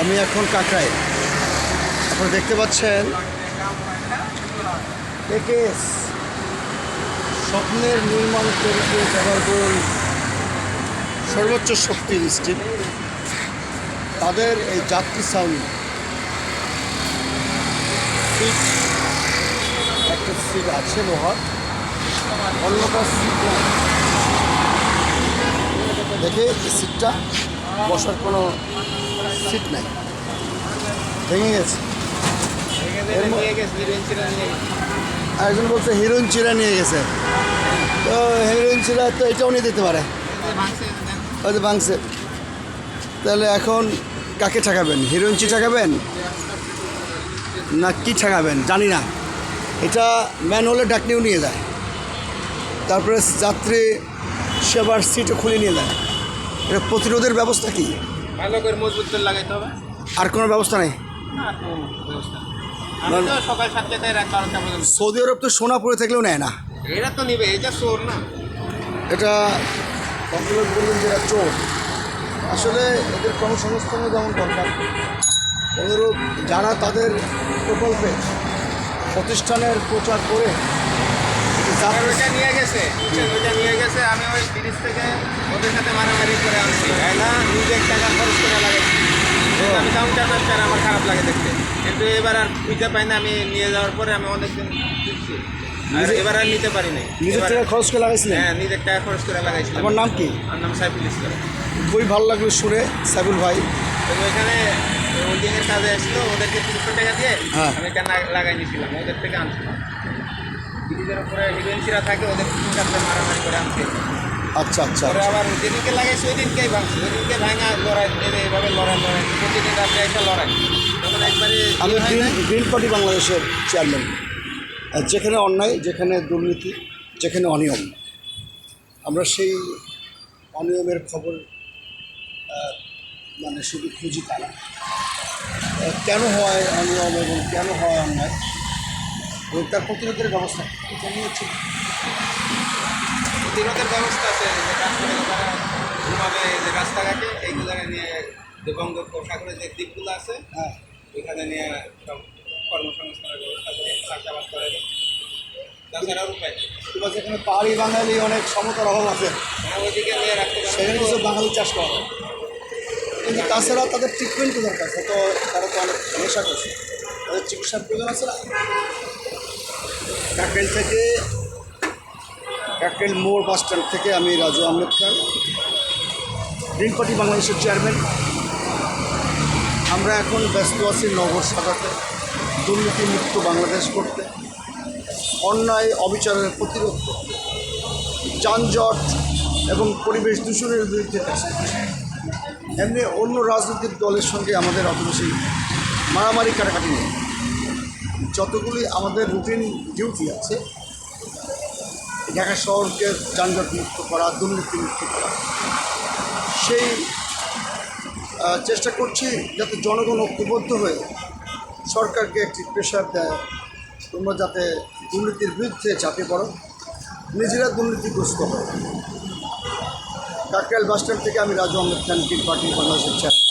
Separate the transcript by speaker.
Speaker 1: আমি এখন কাকরায় আপনারা দেখতে পাচ্ছেন? স্বপ্নের নির্মাণ তরিকে ব্যবহার করুন সর্বোচ্চ শক্তির স্টিল তাদের এই যাত্রী সাউন্ড। একটা সিট আছে লোহার। অন্যটা সিট দেখে সিটটা। বসার কোনো সিট নাই। ভেঙে গেছে। একজন বলছে হিরোইন চিরা নিয়ে গেছে। তো হিরোইন চিরা তো এটাও নিয়ে দিতে পারে। হয়তো ভাঙছে তাহলে এখন কাকে ঠেকাবেন? হিরোইন চি ঠেকাবেন? না কি ঠেকাবেন? জানি না। এটা ম্যানহোলে ডাকনিও নিয়ে যায়। তারপরে যাত্রী সেবার সিটও খুলে নিয়ে যায়। এটা প্রতিরোধের ব্যবস্থা কি?
Speaker 2: ভালো করে মজবুত করে লাগাইতে হবে।
Speaker 1: আর কোনো ব্যবস্থা নেই?
Speaker 2: না কোনো ব্যবস্থা নেই। আমি সকাল সাতটায় রাত বারোটা পর্যন্ত।
Speaker 1: সৌদি আরব তো সোনা পড়ে থাকলেও নেয় না।
Speaker 2: এরা তো নিবে এটা চোর না।
Speaker 1: এটা কখনো বললেন যে এরা চোর। আসলে এদের কর্মসংস্থানও যেমন দরকার অনুরূপ যারা তাদের প্রকল্পে প্রতিষ্ঠানের প্রচার করে
Speaker 2: নিয়ে গেছে নিয়ে গেছে আমি ওদের সাথে মারামারি করে আনছি তাই না? নিজের টাকা খরচ করে লাগাইছি আমি কাউন্টার মাস্টার আমার খারাপ লাগে দেখতে। কিন্তু এবার আর খুঁজে পাই না আমি নিয়ে যাওয়ার পরে আমি অনেকদিন খুঁজছি আর এবার আর নিতে পারি নাই।
Speaker 1: নিজের টাকা খরচ করে লাগাইছিলেন?
Speaker 2: হ্যাঁ নিজের টাকা খরচ করে লাগাইছিলাম।
Speaker 1: আমার নাম কি?
Speaker 2: আমার নাম সাইফুল ইসলাম।
Speaker 1: খুবই ভালো লাগল সুরে সাইবুল ভাই।
Speaker 2: তো ওইখানে হোল্ডিংয়ের কাজে এসেছিল ওদেরকে তিনশো টাকা দিয়ে
Speaker 1: হ্যাঁ।
Speaker 2: আমি এটা লাগাই নিয়েছিলাম ওদের থেকে আনছিলাম। ব্রিজের উপরে হিরোইনসিরা থাকে ওদের চারটে মারামারি করে আনছে।
Speaker 1: আচ্ছা আচ্ছা
Speaker 2: পরে আবার যেদিনকে লাগাইছে ওই দিনকেই ভাঙছে। ওই দিনকে ভাঙা লড়াই এইভাবে লড়াই লড়াই। প্রতিদিন রাত্রে একটা লড়াই। তখন একবারে
Speaker 1: আমি
Speaker 2: ইয়ে হয়
Speaker 1: গ্রিন পার্টি বাংলাদেশের চেয়ারম্যান। যেখানে অন্যায় যেখানে দুর্নীতি যেখানে অনিয়ম। আমরা সেই অনিয়মের খবর মানে শুধু খুঁজি তা না। আহ, কেন হয় অনিয়ম এবং কেন হয় অন্যায়? তার প্রতিরোধের ব্যবস্থা। এটা নিয়েছি
Speaker 2: প্রতিরোধের ব্যবস্থা আছে যে ঘুমাবে যে রাস্তাঘাটে এইগুলো জায়গায় নিয়ে যে বঙ্গোপসাগরের যে দ্বীপগুলো আছে
Speaker 1: হ্যাঁ।
Speaker 2: ওইখানে নিয়ে সব কর্মসংস্থানের ব্যবস্থা করে চাষাবাদ করে তাছাড়া আর উপায় নেই
Speaker 1: এবার পাহাড়ি বাঙালি অনেক সমতার অভাব আছে
Speaker 2: ওইদিকে নিয়ে রাখতে পারে।
Speaker 1: সেখানে কিছু বাঙালি চাষ করা হয়। কিন্তু তাছাড়া তাদের ট্রিটমেন্টও দরকার তো তারা তো অনেক নেশা করছে। তাদের চিকিৎসার প্রয়োজন আছে না? কাকেল থেকে, কাকেল মোড় বাস স্ট্যান্ড থেকে আমি রাজু আহমেদ খান গ্রিন পার্টি বাংলাদেশের চেয়ারম্যান। আমরা এখন ব্যস্ত আছি নগর সাজাতে দুর্নীতিমুক্ত বাংলাদেশ করতে, অন্যায় অবিচারের প্রতিরোধ করতে, যানজট এবং পরিবেশ দূষণের বিরুদ্ধে এমনি অন্য রাজনৈতিক দলের সঙ্গে আমাদের অত বেশি মারামারি কাটাকাটি নেই। যতগুলি আমাদের রুটিন ডিউটি আছে, ঢাকা শহরকে যানজট মুক্ত করা দুর্নীতি মুক্ত করা, সেই চেষ্টা করছি যাতে জনগণ ঐক্যবদ্ধ হয়ে সরকারকে একটি প্রেশার দেয়, তোমরা যাতে দুর্নীতির বিরুদ্ধে চাপে পড়ো, নিজেরা দুর্নীতিগ্রস্ত হয় কাকরাইল বাস স্ট্যান্ড থেকে আমি রাজু আহমেদ খান গ্রিন পার্টি বাংলাদেশের চেয়ার